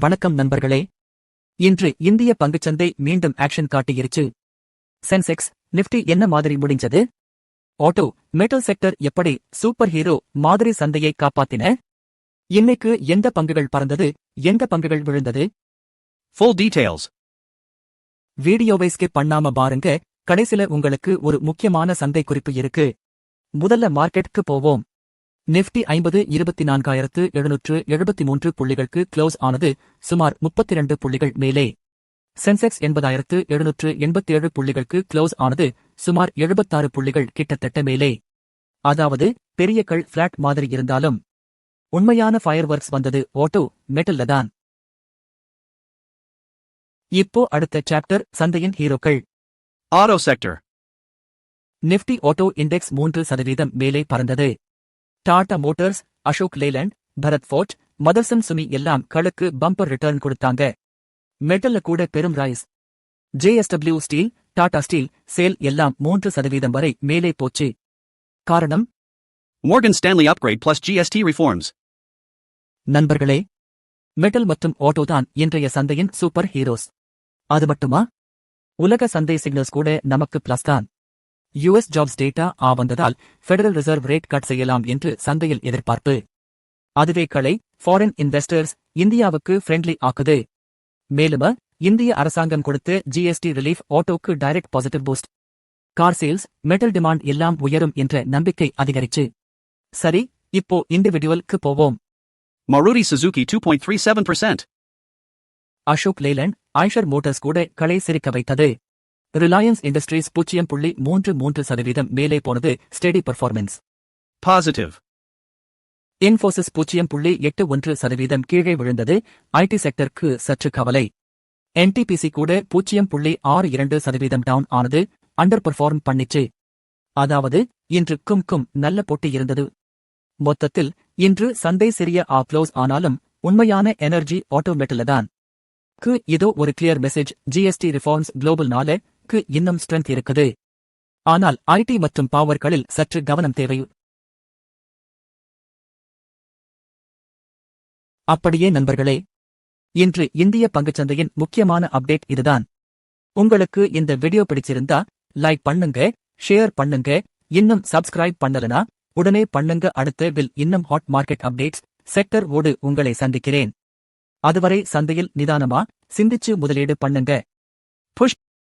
வணக்கம் நண்பர்களே. இன்று இந்திய பங்குச்சந்தை மீண்டும் ஆக்ஷன் காட்டியிருச்சு. சென்செக்ஸ் நிப்டி என்ன மாதிரி முடிஞ்சது? ஆட்டோ மெட்டல் செக்டர் எப்படி சூப்பர் ஹீரோ மாதிரி சந்தையை காப்பாத்தின? இன்னைக்கு எந்த பங்குகள் பறந்தது? எந்த பங்குகள் விழுந்தது? Full details. வீடியோவை ஸ்கிப் பண்ணாம பாருங்க. கடைசில உங்களுக்கு ஒரு முக்கியமான சந்தை குறிப்பு இருக்கு. முதல்ல மார்க்கெட்டுக்கு போவோம். நிஃப்டி ஐம்பது இருபத்தி நான்காயிரத்து எழுநூற்று எழுபத்தி மூன்று புள்ளிகளுக்கு க்ளோஸ் ஆனது சுமார் முப்பத்தி இரண்டு புள்ளிகள் மேலே. சென்செக்ஸ் எண்பதாயிரத்து எழுநூற்று எண்பத்தேழு புள்ளிகளுக்கு க்ளோஸ் ஆனது சுமார் எழுபத்தாறு புள்ளிகள் கிட்டத்தட்ட மேலே. அதாவது பெரிய கள் பிளாட் மாதிரி இருந்தாலும் உண்மையான ஃபயர் ஒர்க்ஸ் வந்தது ஓட்டோ மெட்டல்ல தான். இப்போ அடுத்த சாப்டர் சந்தையின் ஹீரோக்கள் Auto sector. Nifty auto index மூன்று சதவீதம் மேலே பறந்தது. Tata Motors Ashok Leyland Bharat Forge Motherson Sumi எல்லாம் களுக்கு பம்பர் ரிட்டர்ன் கொடுத்தாங்க. மெட்டல்ல கூட பெரும் rise. JSW steel Tata steel SAIL எல்லாம் மூன்று சதவீதம் வரை மேலே போச்சு. காரணம்? Morgan Stanley upgrade plus GST reforms. நண்பர்களே மெட்டல் மற்றும் ஆட்டோ தான் இன்றைய சந்தையின் சூப்பர் ஹீரோஸ். அது மட்டுமா? உலக சந்தை சிக்னல்ஸ் கூட நமக்கு பிளஸ் தான். யுஎஸ் ஜாப்ஸ் டேட்டா ஆ வந்ததால் ஃபெடரல் ரிசர்வ் ரேட் கட் செய்யலாம் என்று சந்தையில் எதிர்பார்ப்பு. அதுவே களை ஃபாரின் இன்வெஸ்டர்ஸ் இந்தியாவுக்கு ஃப்ரெண்ட்லி ஆக்குது. மேலும் இந்திய அரசாங்கம் கொடுத்த GST relief ஆட்டோக்கு direct positive boost car sales metal demand எல்லாம் உயரும் என்ற நம்பிக்கை அதிகரிச்சு. சரி இப்போ இண்டிவிடுவல்க்கு போவோம். Maruti Suzuki 2.37%. Ashok Leyland Eicher Motors கூட களை சிரிக்க வைத்தது. ரிலையன்ஸ் இண்டஸ்ட்ரீஸ் பூஜ்ஜியம் புள்ளி மூன்று மூன்று சதவீதம் மேலே போனது ஸ்டெடி பெர்ஃபார்மன்ஸ் Positive. இன்ஃபோசிஸ் பூஜ்ஜியம் புள்ளி எட்டு ஒன்று சதவீதம் கீழே விழுந்தது ஐடி செக்டருக்கு சற்று கவலை. என்டிபிசி கூட பூஜ்ஜியம் புள்ளி ஆறு இரண்டு சதவீதம் டவுன் ஆனது அண்டர் பெர்ஃபார்ம் பண்ணிச்சு. அதாவது இன்று கும் கும் நல்ல போட்டி இருந்தது. மொத்தத்தில் இன்று சந்தை சிறிய ஆப்ளோஸ் ஆனாலும் உண்மையான எனர்ஜி ஆட்டோமேட்டில் தான். க்கு இதோ ஒரு clear message GST reforms global நாள இன்னும் ஸ்ட்ரென்த் இருக்குது. ஆனால் ஐடி மற்றும் பவர்களில் சற்று கவனம் தேவை. அப்படியே நண்பர்களே இன்று இந்திய பங்குச்சந்தையின் முக்கியமான அப்டேட் இதுதான். உங்களுக்கு இந்த வீடியோ பிடிச்சிருந்தா லைக் பண்ணுங்க ஷேர் பண்ணுங்க இன்னும் சப்ஸ்கிரைப் பண்ணலனா உடனே பண்ணுங்க. அடுத்த வில் இன்னும் ஹாட் மார்க்கெட் அப்டேட்ஸ் செக்டர் ஓடு உங்களை சந்திக்கிறேன். அதுவரை சந்தையில் நிதானமா சிந்திச்சு முதலீடு பண்ணுங்க. புஷ்